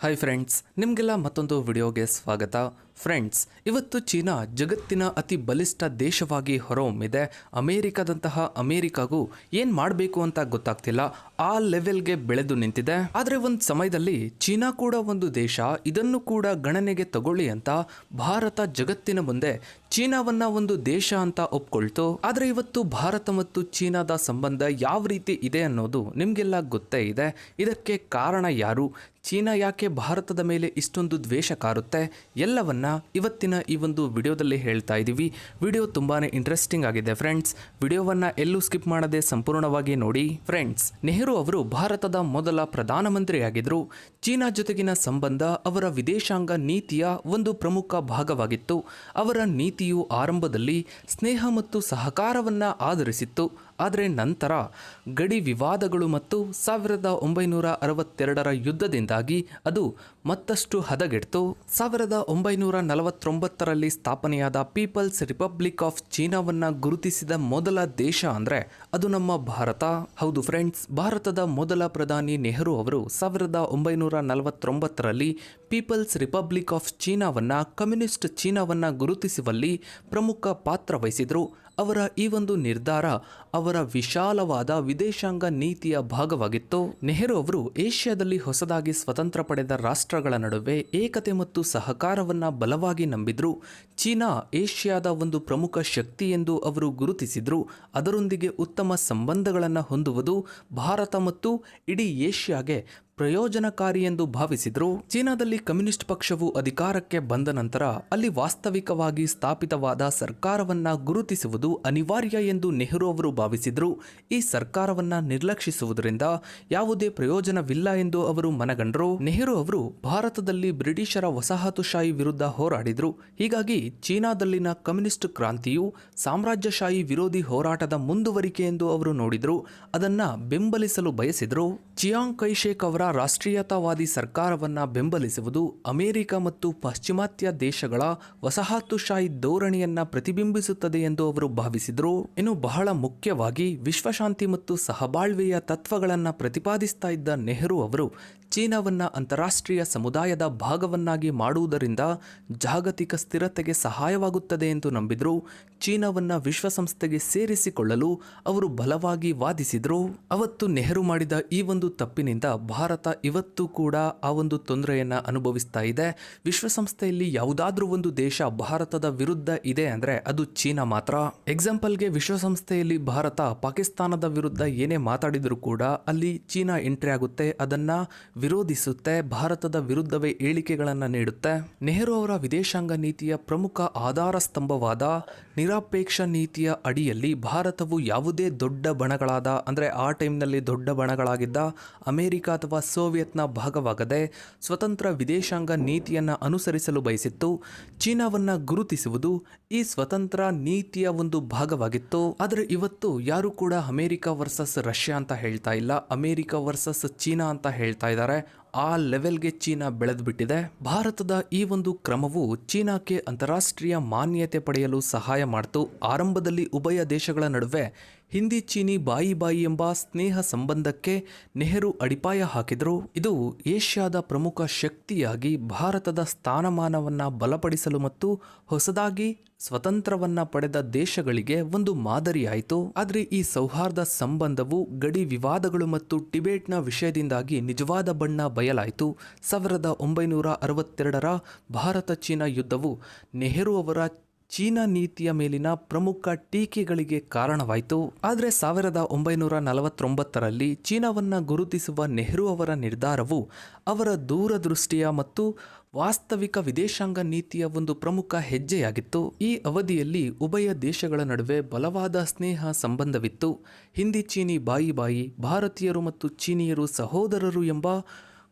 Hi friends ನಿಮಗೆಲ್ಲ ಮತ್ತೊಂದು ವಿಡಿಯೋಗೆ ಸ್ವಾಗತ. ಫ್ರೆಂಡ್ಸ್ ಇವತ್ತು ಚೀನಾ ಜಗತ್ತಿನ ಅತಿ ಬಲಿಷ್ಠ ದೇಶವಾಗಿ ಹೊರಹೊಮ್ಮಿದೆ. ಅಮೇರಿಕಾದಂತಹ ಅಮೇರಿಕಾಗೂ ಏನು ಮಾಡಬೇಕು ಅಂತ ಗೊತ್ತಾಗ್ತಿಲ್ಲ. ಆ ಲೆವೆಲ್ಗೆ ಬೆಳೆದು ನಿಂತಿದೆ. ಆದರೆ ಒಂದು ಸಮಯದಲ್ಲಿ ಚೀನಾ ಕೂಡ ಒಂದು ದೇಶ, ಇದನ್ನು ಕೂಡ ಗಣನೆಗೆ ತಗೊಳ್ಳಿ ಅಂತ ಭಾರತ ಜಗತ್ತಿನ ಮುಂದೆ ಚೀನಾವನ್ನ ಒಂದು ದೇಶ ಅಂತ ಒಪ್ಕೊಳ್ತು. ಆದರೆ ಇವತ್ತು ಭಾರತ ಮತ್ತು ಚೀನಾದ ಸಂಬಂಧ ಯಾವ ರೀತಿ ಇದೆ ಅನ್ನೋದು ನಿಮಗೆಲ್ಲ ಗೊತ್ತೇ ಇದೆ. ಇದಕ್ಕೆ ಕಾರಣ ಯಾರು? ಚೀನಾ ಯಾಕೆ ಭಾರತದ ಮೇಲೆ ಇಷ್ಟೊಂದು ದ್ವೇಷ ಕಾರುತ್ತೆ ಎಲ್ಲವನ್ನ ಇವತ್ತಿನ ಈ ಒಂದು ವಿಡಿಯೋದಲ್ಲಿ ಹೇಳ್ತಾ ಇದ್ದೀವಿ ವಿಡಿಯೋ ತುಂಬಾನೇ ಇಂಟ್ರೆಸ್ಟಿಂಗ್ ಆಗಿದೆ ಫ್ರೆಂಡ್ಸ್ ವಿಡಿಯೋವನ್ನ ಎಲ್ಲೂ ಸ್ಕಿಪ್ ಮಾಡದೆ ಸಂಪೂರ್ಣವಾಗಿ ನೋಡಿ ಫ್ರೆಂಡ್ಸ್ ನೆಹರು ಅವರು ಭಾರತದ ಮೊದಲ ಪ್ರಧಾನಮಂತ್ರಿಯಾಗಿದ್ದರು ಚೀನಾ ಜೊತೆಗಿನ ಸಂಬಂಧ ಅವರ ವಿದೇಶಾಂಗ ನೀತಿಯ ಒಂದು ಪ್ರಮುಖ ಭಾಗವಾಗಿತ್ತು. ಅವರ ನೀತಿಯು ಆರಂಭದಲ್ಲಿ ಸ್ನೇಹ ಮತ್ತು ಸಹಕಾರವನ್ನ ಆಧರಿಸಿತ್ತು. ಆದರೆ ನಂತರ ಗಡಿ ವಿವಾದಗಳು ಮತ್ತು ಸಾವಿರದ ಒಂಬೈನೂರ ಅರವತ್ತೆರಡರ ಯುದ್ಧದಿಂದಾಗಿ ಅದು ಮತ್ತಷ್ಟು ಹದಗೆಡ್ತು. ಸಾವಿರದ ಒಂಬೈನೂರ ನಲವತ್ತೊಂಬತ್ತರಲ್ಲಿ ಸ್ಥಾಪನೆಯಾದ ಪೀಪಲ್ಸ್ ರಿಪಬ್ಲಿಕ್ ಆಫ್ ಚೀನಾವನ್ನು ಗುರುತಿಸಿದ ಮೊದಲ ದೇಶ ಅಂದರೆ ಅದು ನಮ್ಮ ಭಾರತ. ಹೌದು ಫ್ರೆಂಡ್ಸ್, ಭಾರತದ ಮೊದಲ ಪ್ರಧಾನಿ ನೆಹರು ಅವರು ಸಾವಿರದ ಒಂಬೈನೂರ ನಲವತ್ತೊಂಬತ್ತರಲ್ಲಿ ಪೀಪಲ್ಸ್ ರಿಪಬ್ಲಿಕ್ ಆಫ್ ಚೀನಾವನ್ನು ಕಮ್ಯುನಿಸ್ಟ್ ಚೀನಾವನ್ನು ಗುರುತಿಸುವಲ್ಲಿ ಪ್ರಮುಖ ಪಾತ್ರ ವಹಿಸಿದರು. ಅವರ ಈ ಒಂದು ನಿರ್ಧಾರ ಅವರ ವಿಶಾಲವಾದ ವಿದೇಶಾಂಗ ನೀತಿಯ ಭಾಗವಾಗಿತ್ತು. ನೆಹರು ಅವರು ಏಷ್ಯಾದಲ್ಲಿ ಹೊಸದಾಗಿ ಸ್ವತಂತ್ರ ಪಡೆದ ರಾಷ್ಟ್ರಗಳ ನಡುವೆ ಏಕತೆ ಮತ್ತು ಸಹಕಾರವನ್ನ ಬಲವಾಗಿ ನಂಬಿದ್ರು. ಚೀನಾ ಏಷ್ಯಾದ ಒಂದು ಪ್ರಮುಖ ಶಕ್ತಿ ಎಂದು ಅವರು ಗುರುತಿಸಿದ್ರು. ಅದರೊಂದಿಗೆ ಉತ್ತಮ ಸಂಬಂಧಗಳನ್ನು ಹೊಂದುವುದು ಭಾರತ ಮತ್ತು ಇಡೀ ಏಷ್ಯಾಗೆ ಪ್ರಯೋಜನಕಾರಿ ಎಂದು ಭಾವಿಸಿದ್ರು ಚೀನಾದಲ್ಲಿ ಕಮ್ಯುನಿಸ್ಟ್ ಪಕ್ಷವು ಅಧಿಕಾರಕ್ಕೆ ಬಂದ ನಂತರ ಅಲ್ಲಿ ವಾಸ್ತವಿಕವಾಗಿ ಸ್ಥಾಪಿತವಾದ ಸರ್ಕಾರವನ್ನ ಗುರುತಿಸುವುದು ಅನಿವಾರ್ಯ ಎಂದು ನೆಹರು ಅವರು ಭಾವಿಸಿದ್ರು ಈ ಸರ್ಕಾರವನ್ನ ನಿರ್ಲಕ್ಷಿಸುವುದರಿಂದ ಯಾವುದೇ ಪ್ರಯೋಜನವಿಲ್ಲ ಎಂದು ಅವರು ಮನಗಂಡರು. ನೆಹರು ಅವರು ಭಾರತದಲ್ಲಿ ಬ್ರಿಟಿಷರ ವಸಾಹತುಶಾಹಿ ವಿರುದ್ಧ ಹೋರಾಡಿದ್ರು. ಹೀಗಾಗಿ ಚೀನಾದಲ್ಲಿನ ಕಮ್ಯುನಿಸ್ಟ್ ಕ್ರಾಂತಿಯು ಸಾಮ್ರಾಜ್ಯಶಾಹಿ ವಿರೋಧಿ ಹೋರಾಟದ ಮುಂದುವರಿಕೆ ಎಂದು ಅವರು ನೋಡಿದ್ರು. ಅದನ್ನ ಬೆಂಬಲಿಸಲು ಬಯಸಿದ್ರು. ಚಿಯಾಂಗ್ ಕೈಶೇಖ್ ಅವರ ರಾಷ್ಟ್ರೀಯತಾವಾದಿ ಸರ್ಕಾರವನ್ನ ಬೆಂಬಲಿಸುವುದು ಅಮೆರಿಕ ಮತ್ತು ಪಾಶ್ಚಿಮಾತ್ಯ ದೇಶಗಳ ವಸಾಹತುಶಾಹಿ ಧೋರಣೆಯನ್ನ ಪ್ರತಿಬಿಂಬಿಸುತ್ತದೆ ಎಂದು ಅವರು ಭಾವಿಸಿದರು. ಇನ್ನು ಬಹಳ ಮುಖ್ಯವಾಗಿ ವಿಶ್ವಶಾಂತಿ ಮತ್ತು ಸಹಬಾಳ್ವೆಯ ತತ್ವಗಳನ್ನ ಪ್ರತಿಪಾದಿಸ್ತಾ ಇದ್ದ ನೆಹರು ಅವರು ಚೀನಾವನ್ನ ಅಂತಾರಾಷ್ಟ್ರೀಯ ಸಮುದಾಯದ ಭಾಗವನ್ನಾಗಿ ಮಾಡುವುದರಿಂದ ಜಾಗತಿಕ ಸ್ಥಿರತೆಗೆ ಸಹಾಯವಾಗುತ್ತದೆ ಎಂದು ನಂಬಿದ್ರು ಚೀನಾವನ್ನು ವಿಶ್ವಸಂಸ್ಥೆಗೆ ಸೇರಿಸಿಕೊಳ್ಳಲು ಅವರು ಬಲವಾಗಿ ವಾದಿಸಿದರು ಅವತ್ತು ನೆಹರು ಮಾಡಿದ ಈ ಒಂದು ತಪ್ಪಿನಿಂದ ಭಾರತ ಇವತ್ತು ಕೂಡ ಆ ಒಂದು ತೊಂದರೆಯನ್ನು ಅನುಭವಿಸ್ತಾ ಇದೆ. ವಿಶ್ವಸಂಸ್ಥೆಯಲ್ಲಿ ಯಾವುದಾದ್ರೂ ಒಂದು ದೇಶ ಭಾರತದ ವಿರುದ್ಧ ಇದೆ ಅಂದರೆ ಅದು ಚೀನಾ ಮಾತ್ರ. ಎಕ್ಸಾಂಪಲ್ಗೆ ವಿಶ್ವಸಂಸ್ಥೆಯಲ್ಲಿ ಭಾರತ ಪಾಕಿಸ್ತಾನದ ವಿರುದ್ಧ ಏನೇ ಮಾತಾಡಿದರೂ ಕೂಡ ಅಲ್ಲಿ ಚೀನಾ ಎಂಟ್ರಿ ಆಗುತ್ತೆ. ಅದನ್ನ ವಿರೋಧಿಸುತ್ತೆ, ಭಾರತದ ವಿರುದ್ಧವೇ ಹೇಳಿಕೆಗಳನ್ನು ನೀಡುತ್ತೆ. ನೆಹರು ಅವರ ವಿದೇಶಾಂಗ ನೀತಿಯ ಪ್ರಮುಖ ಆಧಾರ ಸ್ತಂಭವಾದ ನಿರಪೇಕ್ಷ ನೀತಿಯ ಅಡಿಯಲ್ಲಿ ಭಾರತವು ಯಾವುದೇ ದೊಡ್ಡ ಬಣಗಳಾದ, ಅಂದರೆ ಆ ಟೈಮ್ನಲ್ಲಿ ದೊಡ್ಡ ಬಣಗಳಾಗಿದ್ದ ಅಮೆರಿಕ ಅಥವಾ ಸೋವಿಯತ್ನ ಭಾಗವಾಗದೆ ಸ್ವತಂತ್ರ ವಿದೇಶಾಂಗ ನೀತಿಯನ್ನು ಅನುಸರಿಸಲು ಬಯಸಿತ್ತು. ಚೀನಾವನ್ನು ಗುರುತಿಸುವುದು ಈ ಸ್ವತಂತ್ರ ನೀತಿಯ ಒಂದು ಭಾಗವಾಗಿತ್ತು. ಆದರೆ ಇವತ್ತು ಯಾರು ಕೂಡ ಅಮೆರಿಕ ವರ್ಸಸ್ ರಷ್ಯಾ ಅಂತ ಹೇಳ್ತಾ ಇಲ್ಲ, ಅಮೆರಿಕ ವರ್ಸಸ್ ಚೀನಾ ಅಂತ ಹೇಳ್ತಾ ಇದ್ದಾರೆ ಆ ಲೆವೆಲ್ಗೆ ಚೀನಾ ಬೆಳೆದು ಬಿಟ್ಟಿದೆ ಭಾರತದ ಈ ಒಂದು ಕ್ರಮವು ಚೀನಾಕ್ಕೆ ಅಂತಾರಾಷ್ಟ್ರೀಯ ಮಾನ್ಯತೆ ಪಡೆಯಲು ಸಹಾಯ ಮಾಡಿತು. ಆರಂಭದಲ್ಲಿ ಉಭಯ ದೇಶಗಳ ನಡುವೆ ಹಿಂದಿ ಚೀನಿ ಬಾಯಿ ಬಾಯಿ ಎಂಬ ಸ್ನೇಹ ಸಂಬಂಧಕ್ಕೆ ನೆಹರು ಅಡಿಪಾಯ ಹಾಕಿದರು. ಇದು ಏಷ್ಯಾದ ಪ್ರಮುಖ ಶಕ್ತಿಯಾಗಿ ಭಾರತದ ಸ್ಥಾನಮಾನವನ್ನು ಬಲಪಡಿಸಲು ಮತ್ತು ಹೊಸದಾಗಿ ಸ್ವತಂತ್ರವನ್ನ ಪಡೆದ ದೇಶಗಳಿಗೆ ಒಂದು ಮಾದರಿಯಾಯಿತು. ಆದರೆ ಈ ಸೌಹಾರ್ದ ಸಂಬಂಧವು ಗಡಿ ವಿವಾದಗಳು ಮತ್ತು ಟಿಬೇಟ್ನ ವಿಷಯದಿಂದಾಗಿ ನಿಜವಾದ ಬಣ್ಣ ಬಯಲಾಯಿತು. ಸಾವಿರದ ಒಂಬೈನೂರ ಅರವತ್ತೆರಡರ ಭಾರತ ಚೀನಾ ಯುದ್ಧವು ನೆಹರು ಅವರ ಚೀನಾ ನೀತಿಯ ಮೇಲಿನ ಪ್ರಮುಖ ಟೀಕೆಗಳಿಗೆ ಕಾರಣವಾಯಿತು. ಆದರೆ ಸಾವಿರದ ಒಂಬೈನೂರ ನಲವತ್ತೊಂಬತ್ತರಲ್ಲಿ ಚೀನಾವನ್ನು ಗುರುತಿಸುವ ನೆಹರು ಅವರ ನಿರ್ಧಾರವು ಅವರ ದೂರದೃಷ್ಟಿಯ ಮತ್ತು ವಾಸ್ತವಿಕ ವಿದೇಶಾಂಗ ನೀತಿಯ ಒಂದು ಪ್ರಮುಖ ಹೆಜ್ಜೆಯಾಗಿತ್ತು. ಈ ಅವಧಿಯಲ್ಲಿ ಉಭಯ ದೇಶಗಳ ನಡುವೆ ಬಲವಾದ ಸ್ನೇಹ ಸಂಬಂಧವಿತ್ತು. ಹಿಂದಿ ಚೀನಿ ಬಾಯಿ ಬಾಯಿ, ಭಾರತೀಯರು ಮತ್ತು ಚೀನಿಯರು ಸಹೋದರರು ಎಂಬ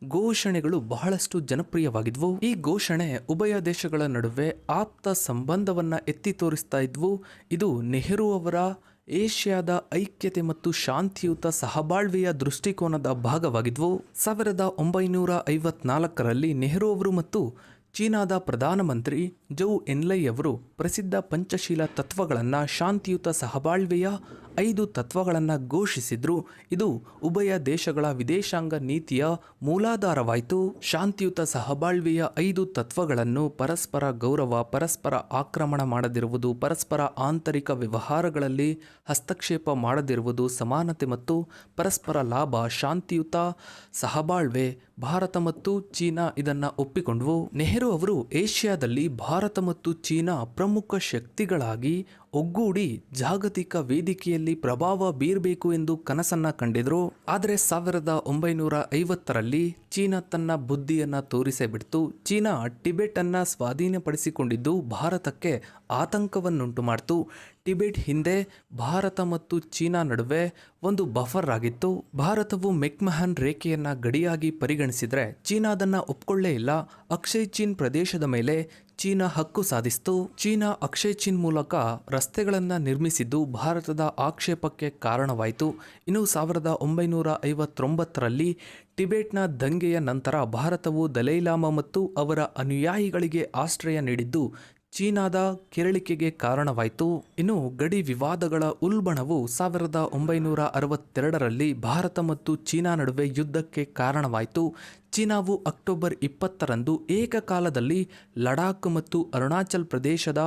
ಘೋಷಣೆಗಳು ಬಹಳಷ್ಟು ಜನಪ್ರಿಯವಾಗಿದ್ವು. ಈ ಘೋಷಣೆ ಉಭಯ ದೇಶಗಳ ನಡುವೆ ಆಪ್ತ ಸಂಬಂಧವನ್ನ ಎತ್ತಿ ತೋರಿಸ್ತಾ ಇದ್ವು. ಇದು ನೆಹರು ಅವರ ಏಷ್ಯಾದ ಐಕ್ಯತೆ ಮತ್ತು ಶಾಂತಿಯುತ ಸಹಬಾಳ್ವೆಯ ದೃಷ್ಟಿಕೋನದ ಭಾಗವಾಗಿದ್ವು. ಸಾವಿರದ ಒಂಬೈನೂರ ಐವತ್ನಾಲ್ಕರಲ್ಲಿ ನೆಹರು ಅವರು ಮತ್ತು ಚೀನಾದ ಪ್ರಧಾನಮಂತ್ರಿ ಜೌ ಎನ್ಲೈ ಅವರು ಪ್ರಸಿದ್ಧ ಪಂಚಶೀಲ ತತ್ವಗಳನ್ನು ಶಾಂತಿಯುತ ಸಹಬಾಳ್ವೆಯ ಐದು ತತ್ವಗಳನ್ನು ಘೋಷಿಸಿದ್ರು. ಇದು ಉಭಯ ದೇಶಗಳ ವಿದೇಶಾಂಗ ನೀತಿಯ ಮೂಲಾಧಾರವಾಯಿತು. ಶಾಂತಿಯುತ ಸಹಬಾಳ್ವೆಯ ಐದು ತತ್ವಗಳನ್ನು ಪರಸ್ಪರ ಗೌರವ, ಪರಸ್ಪರ ಆಕ್ರಮಣ ಮಾಡದಿರುವುದು, ಪರಸ್ಪರ ಆಂತರಿಕ ವ್ಯವಹಾರಗಳಲ್ಲಿ ಹಸ್ತಕ್ಷೇಪ ಮಾಡದಿರುವುದು ಸಮಾನತೆ ಮತ್ತು ಪರಸ್ಪರ ಲಾಭ, ಶಾಂತಿಯುತ ಸಹಬಾಳ್ವೆ, ಭಾರತ ಮತ್ತು ಚೀನಾ ಇದನ್ನ ಒಪ್ಪಿಕೊಂಡವು. ನೆಹರು ಅವರು ಏಷ್ಯಾದಲ್ಲಿ ಭಾರತ ಮತ್ತು ಚೀನಾ ಪ್ರಮುಖ ಶಕ್ತಿಗಳಾಗಿ ಒಗ್ಗೂಡಿ ಜಾಗತಿಕ ವೇದಿಕೆಯಲ್ಲಿ ಪ್ರಭಾವ ಬೀರಬೇಕು ಎಂದು ಕನಸನ್ನ ಕಂಡಿದ್ರು. ಆದರೆ ಸಾವಿರದ ಒಂಬೈನೂರ ಐವತ್ತರಲ್ಲಿ ಚೀನಾ ತನ್ನ ಬುದ್ಧಿಯನ್ನು ತೋರಿಸೇ ಬಿಡ್ತು. ಚೀನಾ ಟಿಬೆಟ್ ಅನ್ನ ಸ್ವಾಧೀನಪಡಿಸಿಕೊಂಡಿದ್ದು ಭಾರತಕ್ಕೆ ಆತಂಕವನ್ನುಂಟು ಮಾಡ್ತು ಟಿಬೆಟ್ ಹಿಂದೆ ಭಾರತ ಮತ್ತು ಚೀನಾ ನಡುವೆ ಒಂದು ಬಫರ್ ಆಗಿತ್ತು. ಭಾರತವು ಮೆಕ್ಮಹನ್ ರೇಖೆಯನ್ನು ಗಡಿಯಾಗಿ ಪರಿಗಣಿಸಿದ್ರೆ ಚೀನಾ ಅದನ್ನ ಒಪ್ಕೊಳ್ಳೇ ಇಲ್ಲ. ಅಕ್ಷಯ್ ಚೀನ್ ಪ್ರದೇಶದ ಮೇಲೆ ಚೀನಾ ಹಕ್ಕು ಸಾಧಿಸಿತು. ಚೀನಾ ಅಕ್ಷಯ್ ಚೀನ್ ಮೂಲಕ ರಸ್ತೆಗಳನ್ನು ನಿರ್ಮಿಸಿದ್ದು ಭಾರತದ ಆಕ್ಷೇಪಕ್ಕೆ ಕಾರಣವಾಯಿತು. ಇನ್ನು ಸಾವಿರದ ಒಂಬೈನೂರ ಐವತ್ತೊಂಬತ್ತರಲ್ಲಿ ಟಿಬೆಟ್ನ ದಂಗೆಯ ನಂತರ ಭಾರತವು ದಲೈಲಾಮ ಮತ್ತು ಅವರ ಅನುಯಾಯಿಗಳಿಗೆ ಆಶ್ರಯ ನೀಡಿದ್ದು ಚೀನಾದ ಕೆರಳಿಕೆಗೆ ಕಾರಣವಾಯಿತು. ಇನ್ನು ಗಡಿ ವಿವಾದಗಳ ಉಲ್ಬಣವು ಸಾವಿರದ ಒಂಬೈನೂರ ಅರವತ್ತೆರಡರಲ್ಲಿ ಭಾರತ ಮತ್ತು ಚೀನಾ ನಡುವೆ ಯುದ್ಧಕ್ಕೆ ಕಾರಣವಾಯಿತು. ಚೀನಾವು ಅಕ್ಟೋಬರ್ ಇಪ್ಪತ್ತರಂದು ಏಕಕಾಲದಲ್ಲಿ ಲಡಾಖ್ ಮತ್ತು ಅರುಣಾಚಲ್ ಪ್ರದೇಶದ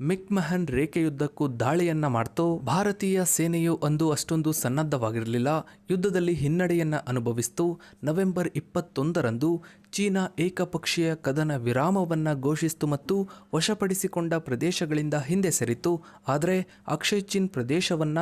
ಮಿಕ್ಮಹನ್ ರೇಖೆಯುದ್ದಕ್ಕೂ ದಾಳಿಯನ್ನ ಮಾಡ್ತು ಭಾರತೀಯ ಸೇನೆಯು ಅಂದು ಅಷ್ಟೊಂದು ಸನ್ನದ್ಧವಾಗಿರಲಿಲ್ಲ. ಯುದ್ಧದಲ್ಲಿ ಹಿನ್ನಡೆಯನ್ನು ಅನುಭವಿಸಿತು. ನವೆಂಬರ್ ಇಪ್ಪತ್ತೊಂದರಂದು ಚೀನಾ ಏಕಪಕ್ಷೀಯ ಕದನ ವಿರಾಮವನ್ನು ಘೋಷಿಸಿತು ಮತ್ತು ವಶಪಡಿಸಿಕೊಂಡ ಪ್ರದೇಶಗಳಿಂದ ಹಿಂದೆ ಸರಿತು. ಆದರೆ ಅಕ್ಷಯ್ ಚೀನ್ ಪ್ರದೇಶವನ್ನ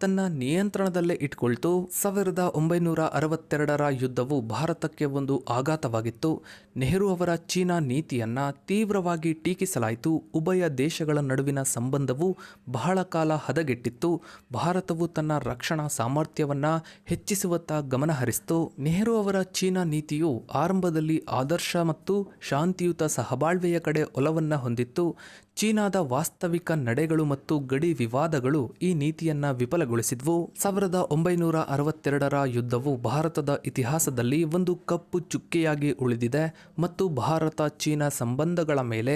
ತನ್ನ ನಿಯಂತ್ರಣದಲ್ಲೇ ಇಟ್ಕೊಳ್ತು. ಸಾವಿರದ ಒಂಬೈನೂರ ಅರವತ್ತೆರಡರ ಯುದ್ಧವು ಭಾರತಕ್ಕೆ ಒಂದು ಆಘಾತವಾಗಿತ್ತು. ನೆಹರು ಅವರ ಚೀನಾ ನೀತಿಯನ್ನ ತೀವ್ರವಾಗಿ ಟೀಕಿಸಲಾಯಿತು. ಉಭಯ ದೇಶಗಳ ನಡುವಿನ ಸಂಬಂಧವು ಬಹಳ ಕಾಲ ಹದಗೆಟ್ಟಿತ್ತು. ಭಾರತವು ತನ್ನ ರಕ್ಷಣಾ ಸಾಮರ್ಥ್ಯವನ್ನ ಹೆಚ್ಚಿಸುವತ್ತ ಗಮನಹರಿಸಿತು. ನೆಹರು ಅವರ ಚೀನಾ ನೀತಿಯು ಆರಂಭದಲ್ಲಿ ಆದರ್ಶ ಮತ್ತು ಶಾಂತಿಯುತ ಸಹಬಾಳ್ವೆಯ ಕಡೆ ಒಲವನ್ನು ಹೊಂದಿತ್ತು. ಚೀನಾದ ವಾಸ್ತವಿಕ ನಡೆಗಳು ಮತ್ತು ಗಡಿ ವಿವಾದಗಳು ಈ ನೀತಿಯನ್ನ ವಿಫಲಗೊಳಿಸಿದ್ವು ಸಾವಿರದ ಒಂಬೈನೂರ ಅರವತ್ತೆರಡರ ಯುದ್ಧವು ಭಾರತದ ಇತಿಹಾಸದಲ್ಲಿ ಒಂದು ಕಪ್ಪು ಚುಕ್ಕೆಯಾಗಿ ಉಳಿದಿದೆ ಮತ್ತು ಭಾರತ ಚೀನಾ ಸಂಬಂಧಗಳ ಮೇಲೆ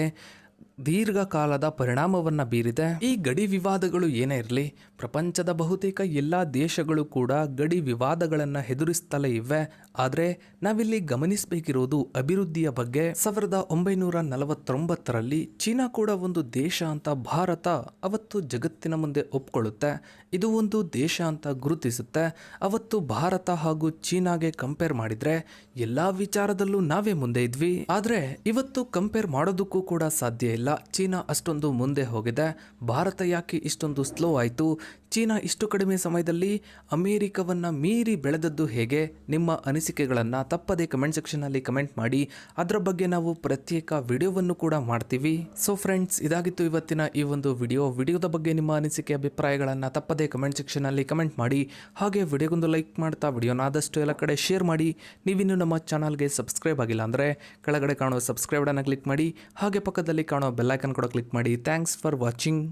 ದೀರ್ಘಕಾಲದ ಪರಿಣಾಮವನ್ನ ಬೀರಿದೆ. ಈ ಗಡಿ ವಿವಾದಗಳು ಏನೇ ಇರಲಿ, ಪ್ರಪಂಚದ ಬಹುತೇಕ ಎಲ್ಲ ದೇಶಗಳು ಕೂಡ ಗಡಿ ವಿವಾದಗಳನ್ನು ಎದುರಿಸ್ತಲೇ ಇವೆ. ಆದರೆ ನಾವಿಲ್ಲಿ ಗಮನಿಸಬೇಕಿರುವುದು ಅಭಿವೃದ್ಧಿಯ ಬಗ್ಗೆ. ಸಾವಿರದ ಒಂಬೈನೂರ ನಲವತ್ತೊಂಬತ್ತರಲ್ಲಿ ಚೀನಾ ಕೂಡ ಒಂದು ದೇಶ ಅಂತ ಭಾರತ ಅವತ್ತು ಜಗತ್ತಿನ ಮುಂದೆ ಒಪ್ಕೊಳ್ಳುತ್ತೆ. ಇದು ಒಂದು ದೇಶ ಅಂತ ಗುರುತಿಸುತ್ತೆ. ಅವತ್ತು ಭಾರತ ಹಾಗೂ ಚೀನಾಗೆ ಕಂಪೇರ್ ಮಾಡಿದ್ರೆ ಎಲ್ಲಾ ವಿಚಾರದಲ್ಲೂ ನಾವೇ ಮುಂದೆ ಇದ್ವಿ. ಆದ್ರೆ ಇವತ್ತು ಕಂಪೇರ್ ಮಾಡೋದಕ್ಕೂ ಕೂಡ ಸಾಧ್ಯ ಇಲ್ಲ. ಚೀನಾ ಅಷ್ಟೊಂದು ಮುಂದೆ ಹೋಗಿದೆ. ಭಾರತ ಯಾಕೆ ಇಷ್ಟೊಂದು ಸ್ಲೋ ಆಯಿತು? ಚೀನಾ ಇಷ್ಟು ಕಡಿಮೆ ಸಮಯದಲ್ಲಿ ಅಮೇರಿಕವನ್ನು ಮೀರಿ ಬೆಳೆದದ್ದು ಹೇಗೆ? ನಿಮ್ಮ ಅನಿಸಿಕೆಗಳನ್ನು ತಪ್ಪದೇ ಕಮೆಂಟ್ ಸೆಕ್ಷನ್ನಲ್ಲಿ ಕಮೆಂಟ್ ಮಾಡಿ. ಅದರ ಬಗ್ಗೆ ನಾವು ಪ್ರತ್ಯೇಕ ವಿಡಿಯೋವನ್ನು ಕೂಡ ಮಾಡ್ತೀವಿ. ಸೊ ಫ್ರೆಂಡ್ಸ್ ಇದಾಗಿತ್ತು ಇವತ್ತಿನ ಈ ಒಂದು ವಿಡಿಯೋ. ವಿಡಿಯೋದ ಬಗ್ಗೆ ನಿಮ್ಮ ಅನಿಸಿಕೆ, ಅಭಿಪ್ರಾಯಗಳನ್ನು ತಪ್ಪದೇ ಕಮೆಂಟ್ ಸೆಕ್ಷನ್ನಲ್ಲಿ ಕಮೆಂಟ್ ಮಾಡಿ. ಹಾಗೆ ವಿಡಿಯೋಗೊಂದು ಲೈಕ್ ಮಾಡ್ತಾ ವಿಡಿಯೋನ ಆದಷ್ಟು ಎಲ್ಲ ಕಡೆ ಶೇರ್ ಮಾಡಿ. ನೀವಿನ್ನು ನಮ್ಮ ಚಾನಲ್ಗೆ ಸಬ್ಸ್ಕ್ರೈಬ್ ಆಗಿಲ್ಲ ಅಂದರೆ ಕೆಳಗಡೆ ಕಾಣೋ ಸಬ್ಸ್ಕ್ರೈಬ್ ಕ್ಲಿಕ್ ಮಾಡಿ. ಹಾಗೆ ಪಕ್ಕದಲ್ಲಿ ಕಾಣೋ ಬೆಲ್ಲೈಕನ್ ಕೂಡ ಕ್ಲಿಕ್ ಮಾಡಿ. Thanks for watching